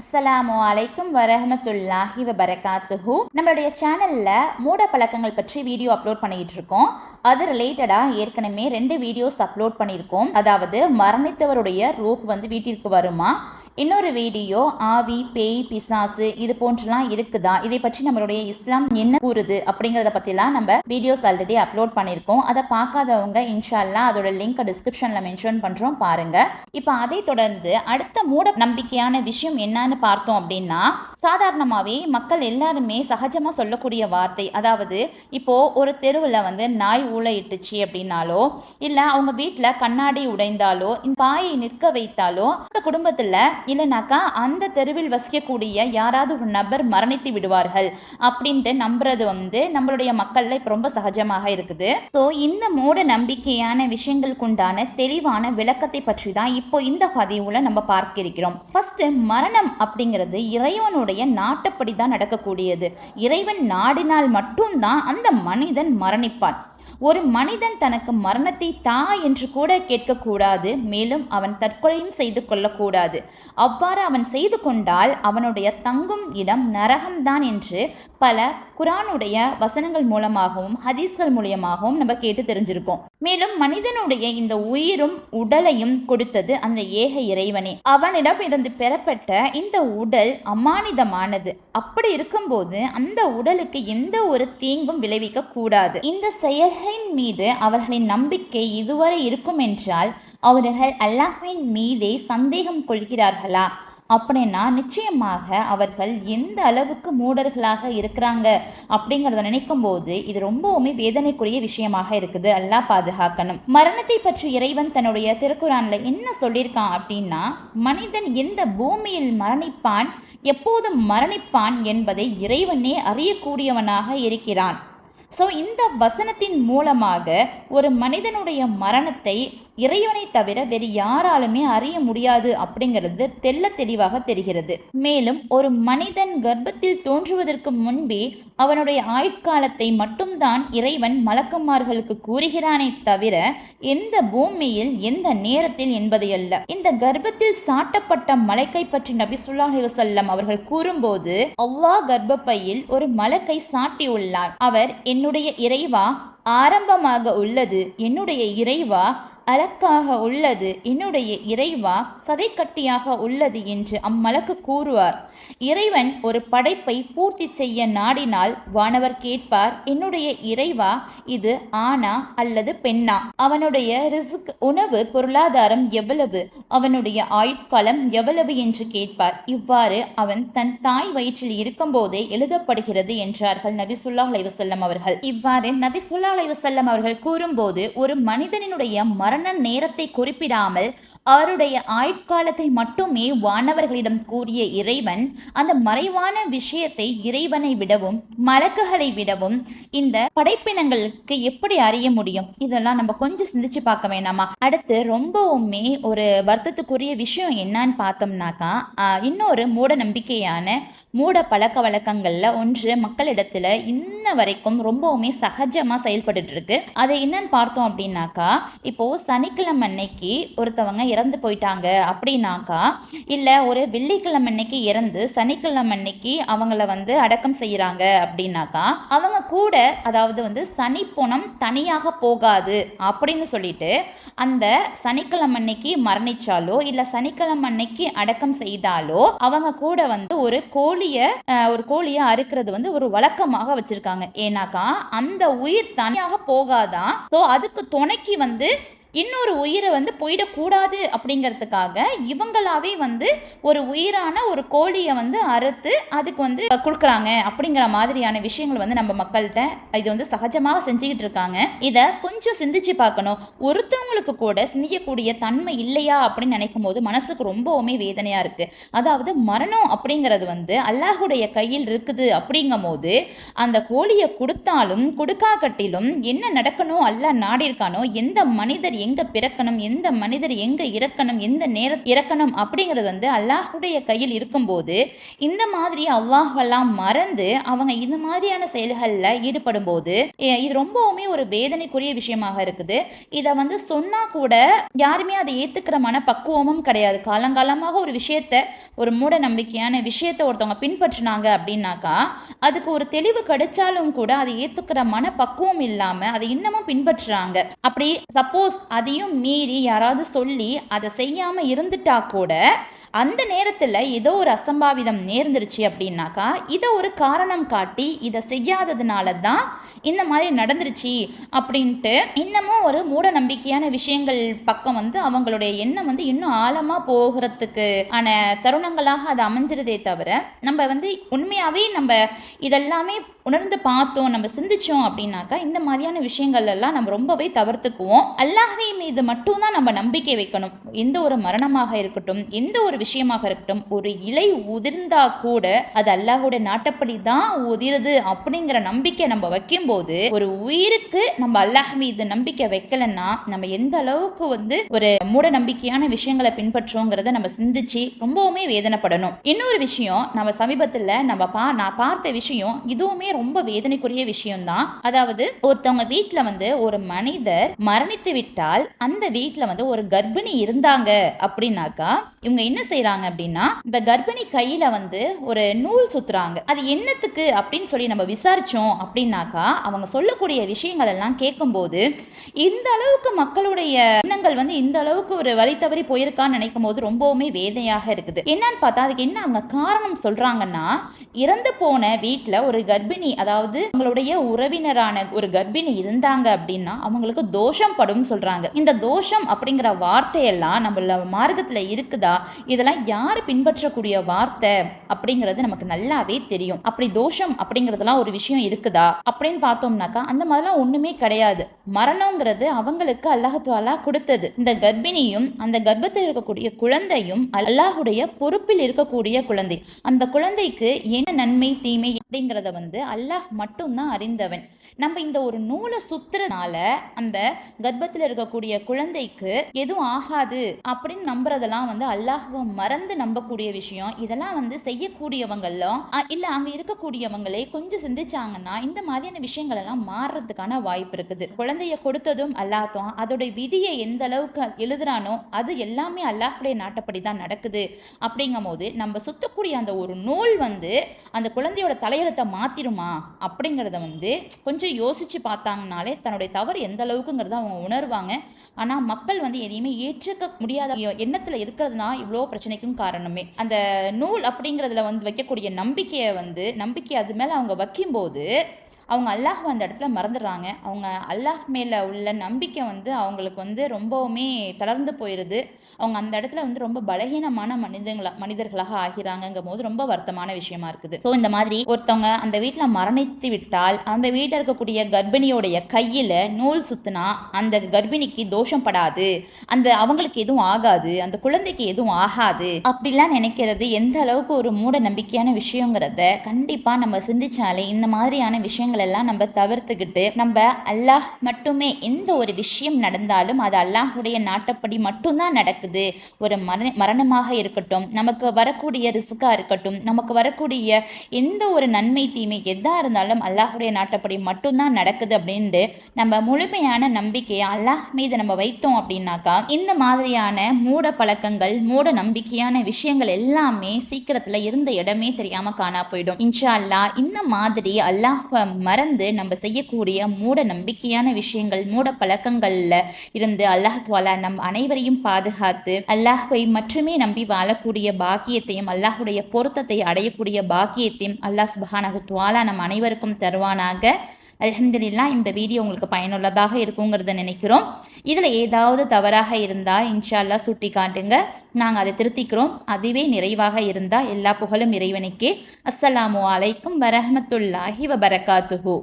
அஸ்ஸலாமு அலைக்கும் வரஹமத்துல்லாஹி வபரகாத்துஹு. நம்மளுடைய சேனல்ல மூட பழக்கங்கள் பற்றி வீடியோ அப்லோட் பண்ணிட்டு இருக்கோம் அது ரிலேட்டடா ஏற்கனவே ரெண்டு வீடியோஸ் அப்லோட் பண்ணியிருக்கோம். அதாவது மரணித்தவருடைய ரூஹ் வந்து வீட்டிற்கு வருமா? இன்னொரு வீடியோ ஆவி பேய் பிசாசு இது போன்றலாம் இருக்குதா? இதை பற்றி நம்மளுடைய இஸ்லாம் என்ன கூறுது அப்படிங்கிறத பற்றிலாம் நம்ம வீடியோஸ் ஆல்ரெடி அப்லோட் பண்ணியிருக்கோம். அதை பார்க்காதவங்க இன்ஷால்லா அதோட லிங்க் டிஸ்கிரிப்ஷனில் மென்ஷன் பண்ணுறோம் பாருங்க. இப்போ அதை தொடர்ந்து அடுத்த மூட நம்பிக்கையான விஷயம் என்னன்னு பார்த்தோம் அப்படின்னா சாதாரணமாகவே மக்கள் எல்லாருமே சகஜமாக சொல்லக்கூடிய வார்த்தை அதாவது இப்போது ஒரு தெருவில் வந்து நாய் ஊழையிட்டுச்சு அப்படின்னாலோ இல்லை அவங்க வீட்டில் கண்ணாடி உடைந்தாலோ இந்த பாயை நிற்க வைத்தாலோ அந்த குடும்பத்தில் இல்லைனாக்கா அந்த தெருவில் வசிக்கக்கூடிய யாராவது ஒரு நபர் மரணித்து விடுவார்கள் அப்படின்ட்டு நம்புறது வந்து நம்மளுடைய மக்கள்ல இப்போ ரொம்ப சகஜமாக இருக்குது. ஸோ இந்த மூட நம்பிக்கையான விஷயங்களுக்குண்டான தெளிவான விளக்கத்தை பற்றி தான் இப்போ இந்த பதிவுல நம்ம பார்க்க இருக்கிறோம். ஃபர்ஸ்ட் மரணம் அப்படிங்கிறது இறைவனுடைய நாட்டப்படி தான் நடக்கக்கூடியது. இறைவன் நாடினால் மட்டும்தான் அந்த மனிதன் மரணிப்பான். ஒரு மனிதன் தனக்கு மரணத்தை தா என்று கூட கேட்கக்கூடாது மேலும் அவன் தற்கொலையும் செய்து கொள்ளக்கூடாது. அவ்வாறு அவன் செய்து கொண்டால் அவனுடைய தங்கும் இடம் நரகம்தான் என்று பல குரானுடைய வசனங்கள் மூலமாகவும் ஹதீஸ்கள் மூலியமாகவும் நம்ம கேட்டு தெரிஞ்சிருக்கோம். மேலும் மனிதனுடைய இந்த உயிரும் உடலையும் கொடுத்தது அந்த ஏக இறைவனே. அவனிடம் இருந்து பெறப்பட்ட இந்த உடல் அமானிதமானது. அப்படி இருக்கும்போது அந்த உடலுக்கு எந்த ஒரு தீங்கும் விளைவிக்க கூடாது. இந்த செயல்களின் மீது அவர்களின் நம்பிக்கை இதுவரை இருக்கும் என்றால் அவர்கள் அல்லாஹ்வின் மீதே சந்தேகம் கொள்கிறார்களா? அப்படின்னா நிச்சயமாக அவர்கள் எந்த அளவுக்கு மூடர்களாக இருக்கிறாங்க அப்படிங்கிறத நினைக்கும் போது இது ரொம்பவுமே வேதனைக்குரிய விஷயமாக இருக்குது. அல்லா பாதுகாக்கணும். மரணத்தை பற்றி இறைவன் தன்னுடைய திருக்குறான்ல என்ன சொல்லியிருக்கான் அப்படின்னா மனிதன் எந்த பூமியில் மரணிப்பான் எப்போது மரணிப்பான் என்பதை இறைவனே அறியக்கூடியவனாக இருக்கிறான். ஸோ இந்த வசனத்தின் மூலமாக ஒரு மனிதனுடைய மரணத்தை இறைவனை தவிர வேறு யாராலுமே அறிய முடியாது அப்படிங்கிறது தெல்ல தெளிவாக தெரிகிறது. மேலும் ஒரு மனிதன் கர்ப்பத்தில் தோன்றுவதற்கு முன்பே அவனுடைய ஆயுட்காலத்தை மட்டும்தான் இறைவன் மலக்குமார்களுக்கு கூறுகிறானே தவிர எந்த பூமியில் எந்த நேரத்தில் என்பதையல்ல இந்த கர்ப்பத்தில் சாட்டப்பட்ட மலக்கை பற்றி நபி ஸல்லல்லாஹு அவர்கள் கூறும்போது அவ்வா கர்ப்பப்பையில் ஒரு மலக்கை சாட்டியுள்ளார். அவர் என்னுடைய இறைவா ஆரம்பமாக உள்ளது. என்னுடைய இறைவா அலக்காக உள்ளது. என்னுடைய இறைவா சதைக்கட்டியாக உள்ளது என்று அம்மலக்கு கூறுவார். இறைவன் ஒரு படைப்பை பூர்த்தி செய்ய நாடினால் வானவர் கேட்பார் என்னுடைய இறைவா இது ஆணா அல்லது பெண்ணா? அவனுடைய ரிசுக் உணவு பொருளாதாரம் எவ்வளவு? அவனுடைய ஆயுட்காலம் எவ்வளவு என்று கேட்பார். இவ்வாறு அவன் தன் தாய் வயிற்றில் இருக்கும்போதே எழுதப்படுகிறது என்றார்கள் நபி சுல்லா அலைஹி அவர்கள். இவ்வாறு நபி ஸல்லல்லாஹு அலைஹி அவர்கள் கூறும்போது ஒரு மனிதனினுடைய மரண நேரத்தை குறிப்பிடாமல் அவருடைய ஆயுட்காலத்தை மட்டுமே வானவர்களிடம் கூறிய இறைவன் அந்த மறைவான விஷயத்தை இறைவனை விடவும் மலக்குகளை விடவும் இந்த படைப்பினங்களுக்கு எப்படி அறிய முடியும்? இதெல்லாம் நம்ம கொஞ்சம் சிந்திச்சு பார்க்க வேணாமா? அடுத்து ரொம்பவுமே ஒரு வருத்தத்துக்குரிய விஷயம் என்னன்னு பார்த்தோம்னாக்கா இன்னொரு மூட நம்பிக்கையான மூட பழக்க வழக்கங்கள்ல ஒன்று மக்களிடத்துல இன்ன வரைக்கும் ரொம்பவுமே சகஜமா செயல்பட்டு இருக்கு. அது என்னன்னு பார்த்தோம் அப்படின்னாக்கா இப்போ சனிக்கிழமை அன்னைக்கு ஒருத்தவங்க இறந்து போயிட்டாங்க அப்படின்னாக்கா இல்லை ஒரு வெள்ளிக்கிழமை அன்னைக்கு இறந்து சனிக்கிழமை அன்னைக்கு அவங்கள வந்து அடக்கம் செய்கிறாங்க அப்படின்னாக்கா அவங்க கூட அதாவது வந்து சனி பொணம் தனியாக போகாது அப்படின்னு சொல்லிட்டு அந்த சனிக்கிழமை அன்னைக்கு மரணிச்சாலோ இல்லை சனிக்கிழமை அன்னைக்கு அடக்கம் செய்தாலோ அவங்க கூட வந்து ஒரு கோழியை ஒரு கோழியை அறுக்கிறது வந்து ஒரு வழக்கமாக வச்சிருக்காங்க. ஏன்னாக்கா அந்த உயிர் தனியாக போகாதான். ஸோ அதுக்கு துணைக்கு வந்து இன்னொரு உயிரை வந்து போயிடக்கூடாது அப்படிங்கிறதுக்காக இவங்களாவே வந்து ஒரு உயிரான ஒரு கோழியை வந்து அறுத்து அதுக்கு வந்து கொடுக்குறாங்க அப்படிங்கிற மாதிரியான விஷயங்கள் வந்து நம்ம மக்கள்கிட்ட இது வந்து சகஜமாக செஞ்சுக்கிட்டு இருக்காங்க. இதை கொஞ்சம் சிந்திச்சு பார்க்கணும். ஒருத்தவங்களுக்கு கூட சிந்திக்கக்கூடிய தன்மை இல்லையா அப்படின்னு நினைக்கும் போது மனசுக்கு ரொம்பவுமே வேதனையாக இருக்குது அதாவது மரணம் அப்படிங்கிறது வந்து அல்லாஹுடைய கையில் இருக்குது அப்படிங்கும் போது அந்த கோழியை கொடுத்தாலும் கொடுக்காக்கட்டிலும் என்ன நடக்கணும் அல்லாஹ் நாடியிருக்கானோ எந்த மனிதர் எங்க பிறக்கணும் எந்த மனிதர் எங்க இறக்கணும் எந்த நேர இறக்கணும் அப்படிங்கிறது வந்து அல்லாஹுடைய கையில் இருக்கும்போது இந்த மாதிரி அவ்வாஹெல்லாம் மறந்து அவங்க இந்த மாதிரியான செயல்களில் ஈடுபடும் போது இது ரொம்பவுமே ஒரு வேதனைக்குரிய விஷயமாக இருக்குது. இதை வந்து சொன்னா கூட யாருமே அதை ஏத்துக்கிற மனப்பக்குவமும் கிடையாது. காலங்காலமாக ஒரு விஷயத்த ஒரு மூட நம்பிக்கையான விஷயத்த ஒருத்தவங்க பின்பற்றினாங்க அப்படின்னாக்கா அதுக்கு ஒரு தெளிவு கிடைச்சாலும் கூட அதை ஏத்துக்கிற மனப்பக்குவம் இல்லாம அதை இன்னமும் பின்பற்றுறாங்க. அப்படி சப்போஸ் அதையும் மீறி யாராவது சொல்லி அதை செய்யாமல் இருந்துட்டா கூட அந்த நேரத்தில் ஏதோ ஒரு அசம்பாவிதம் நேர்ந்துருச்சு அப்படின்னாக்கா இதை ஒரு காரணம் காட்டி இதை செய்யாததுனால தான் இந்த மாதிரி நடந்துருச்சு அப்படின்ட்டு இன்னமும் ஒரு மூட நம்பிக்கையான விஷயங்கள் பக்கம் வந்து அவங்களுடைய எண்ணம் வந்து இன்னும் ஆழமாக போகிறதுக்கு ஆன தருணங்களாக அது அமைஞ்சிருதே தவிர நம்ம வந்து உண்மையாகவே நம்ம இதெல்லாமே உணர்ந்து பார்த்தோம் நம்ம சிந்திச்சோம் அப்படின்னாக்கா இந்த மாதிரியான விஷயங்கள் எல்லாம் நம்ம ரொம்பவே தவிர்த்துக்குவோம். அல்லாஹ்வை மீது மட்டும்தான் நம்ம நம்பிக்கை வைக்கணும். எந்த ஒரு மரணமாக இருக்கட்டும் எந்த ஒரு விஷயமாக இருக்கட்டும் ஒரு இலை உதிர்ந்தா கூட அது அல்லாஹோட நாட்டப்படி தான் உதிருது அப்படிங்கிற நம்பிக்கை நம்ம வைக்கும்போது ஒரு உயிருக்கு நம்ம அல்லாஹ் மீது நம்பிக்கை வைக்கலன்னா நம்ம எந்த அளவுக்கு வந்து ஒரு மூட நம்பிக்கையான விஷயங்களை பின்பற்றோங்கிறத நம்ம சிந்திச்சு ரொம்பவுமே வேதனைப்படணும். இன்னொரு விஷயம் நம்ம சமீபத்தில் நம்ம பா நான் பார்த்த விஷயம் இதுவுமே ரொம்ப வேதனைக்குரிய விஷயம் தான் அதாவது ஒருத்தவங்க வீட்டுல வந்து ஒரு மனிதர் மரணித்து விட்டால் அந்த வீட்டுல வந்து ஒரு கர்ப்பிணி இருந்தாங்க அப்படின்னாக்கா இவங்க என்ன செய்யறாங்க அப்படின்னா இந்த கர்ப்பிணி கையில வந்து ஒரு நூல் சுத்துறாங்க. அது என்னத்துக்கு அப்படின்னு சொல்லி நம்ம விசாரிச்சோம் அப்படின்னாக்கா அவங்க சொல்லக்கூடிய விஷயங்கள் எல்லாம் கேட்கும்போது இந்த அளவுக்கு மக்களுடைய எண்ணங்கள் வந்து இந்த அளவுக்கு ஒரு வழி தவறி போயிருக்கான்னு நினைக்கும் போது ரொம்பவுமே வேதனையாக இருக்குது. என்னன்னு பார்த்தா அதுக்கு என்ன அவங்க காரணம் சொல்றாங்கன்னா இறந்து போன வீட்டில் ஒரு கர்ப்பிணி அதாவது அவங்களுடைய உறவினரான ஒரு கர்ப்பிணி இருந்தாங்க அப்படின்னா அவங்களுக்கு தோஷம் படும் சொல்றாங்க. இந்த தோஷம் அப்படிங்கிற வார்த்தையெல்லாம் நம்மள மார்க்கத்துல இருக்குதா? இதெல்லாம் யார் பின்பற்றக்கூடிய வார்த்தை அப்படிங்கிறது நமக்கு நல்லாவே தெரியும். அப்படி தோஷம் அப்படிங்கிறதுலாம் ஒரு விஷயம் இருக்குதா? அப்படின்னு பார்த்தோம்னாக்கா அந்த மாதிரிலாம் ஒண்ணுமே கிடையாது. மரணங்கிறது அவங்களுக்கு அல்லாஹாலா கொடுத்தது. இந்த கர்ப்பிணியும் அந்த கர்ப்பத்தில் இருக்கக்கூடிய குழந்தையும் அல்லாஹுடைய பொறுப்பில் இருக்கக்கூடிய குழந்தை. அந்த குழந்தைக்கு என்ன நன்மை தீமை அப்படிங்கிறத வந்து அல்லாஹ் மட்டும்தான் அறிந்தவன். நம்ம இந்த ஒரு நூலை சுத்துறதுனால அந்த கர்ப்பத்தில் இருக்கக்கூடிய குழந்தைக்கு எதுவும் ஆகாது அப்படின்னு நம்புறதெல்லாம் வந்து அல்லாஹுவை மறந்து நம்பக்கூடிய விஷயம். இதெல்லாம் வந்து செய்யக்கூடியவங்களும் இல்லை அங்கே இருக்கக்கூடியவங்களே கொஞ்சம் சிந்திச்சாங்கன்னா இந்த மாதிரியான விஷயங்கள் எல்லாம் மாறுறதுக்கான வாய்ப்பு இருக்குது. குழந்தைய கொடுத்ததும் அல்லாத்தும் அதோடைய விதியை எந்த அளவுக்கு எழுதுறானோ அது எல்லாமே அல்லாஹுடைய நாட்டப்படி தான் நடக்குது. அப்படிங்கும் போது நம்ம சுத்தக்கூடிய அந்த ஒரு நூல் வந்து அந்த குழந்தையோட தலையெழுத்தை மாற்றிடுமா அப்படிங்கிறத வந்து கொஞ்சம் யோசித்து பார்த்தாங்கனாலே தன்னுடைய தவறு எந்த அளவுக்குங்கிறத அவங்க உணர்வாங்க. ஆனால் மக்கள் வந்து எதையுமே ஏற்றுக்க முடியாத எண்ணத்தில் இருக்கிறதுனா இவ்வளோ பிரச்சனைக்கும் காரணமே. அந்த நூல் அப்படிங்கிறதுல வந்து வைக்கக்கூடிய நம்பிக்கையை வந்து நம்பிக்கை அது மேலே அவங்க வைக்கும்போது அவங்க அல்லாஹ் அந்த இடத்துல மறந்துடுறாங்க. அவங்க அல்லாஹ் மேலே உள்ள நம்பிக்கை வந்து அவங்களுக்கு வந்து ரொம்பவுமே தளர்ந்து போயிடுது அவங்க அந்த இடத்துல வந்து ரொம்ப பலகீனமான மனிதங்களா மனிதர்களாக ஆகிறாங்கங்கும் போது ரொம்ப வருத்தமான விஷயமா இருக்குது. ஸோ இந்த மாதிரி ஒருத்தவங்க அந்த வீட்டில் மரணித்து விட்டால் அந்த வீட்டில் இருக்கக்கூடிய கர்ப்பிணியோடைய கையில் நூல் சுத்தினா அந்த கர்ப்பிணிக்கு தோஷம் படாது. அந்த அவங்களுக்கு எதுவும் ஆகாது. அந்த குழந்தைக்கு எதுவும் ஆகாது. அப்படிலாம் நினைக்கிறது எந்த அளவுக்கு ஒரு மூட நம்பிக்கையான விஷயங்கிறத கண்டிப்பாக நம்ம சிந்திச்சாலே இந்த மாதிரியான விஷயங்கள் விஷயங்களெல்லாம் நம்ம தவிர்த்துக்கிட்டு நம்ம அல்லாஹ் மட்டுமே எந்த ஒரு விஷயம் நடந்தாலும் அது அல்லாஹுடைய நாட்டப்படி மட்டும்தான் நடக்குது. ஒரு மரண மரணமாக இருக்கட்டும் நமக்கு வரக்கூடிய ரிசுக்காக இருக்கட்டும் நமக்கு வரக்கூடிய எந்த ஒரு நன்மை தீமை எதாக இருந்தாலும் அல்லாஹுடைய நாட்டப்படி மட்டும்தான் நடக்குது அப்படின்ட்டு நம்ம முழுமையான நம்பிக்கையை அல்லாஹ் மீது நம்ம வைத்தோம் அப்படின்னாக்கா இந்த மாதிரியான மூட பழக்கங்கள் மூட நம்பிக்கையான விஷயங்கள் எல்லாமே சீக்கிரத்தில் இருந்த இடமே தெரியாமல் காணா போயிடும். இன்ஷா அல்லா இந்த மாதிரி அல்லாஹ் மறந்து நம்ம செய்யக்கூடிய மூட நம்பிக்கையான விஷயங்கள் மூட பழக்கங்களில் இருந்து அல்லாஹ் நம் அனைவரையும் பாதுகாத்து அல்லாஹை மட்டுமே நம்பி வாழக்கூடிய பாக்கியத்தையும் அல்லாஹுடைய பொருத்தத்தை அடையக்கூடிய பாக்கியத்தையும் அல்லாஹ் சுபஹானஹு துவாலா நம் அனைவருக்கும் தருவானாக. அலமதுல்லா இந்த வீடியோ உங்களுக்கு பயனுள்ளதாக இருக்குங்கிறத நினைக்கிறோம். இதில் ஏதாவது தவறாக இருந்தால் இன்ஷால்லா சுட்டி காட்டுங்க. நாங்கள் அதை திருத்திக்கிறோம். அதுவே நிறைவாக இருந்தால் எல்லா புகழும் இறைவனுக்கே. அஸ்ஸலாமு அலைக்கும் வரஹமத்துல்லாஹி வபரகாத்துஹூ.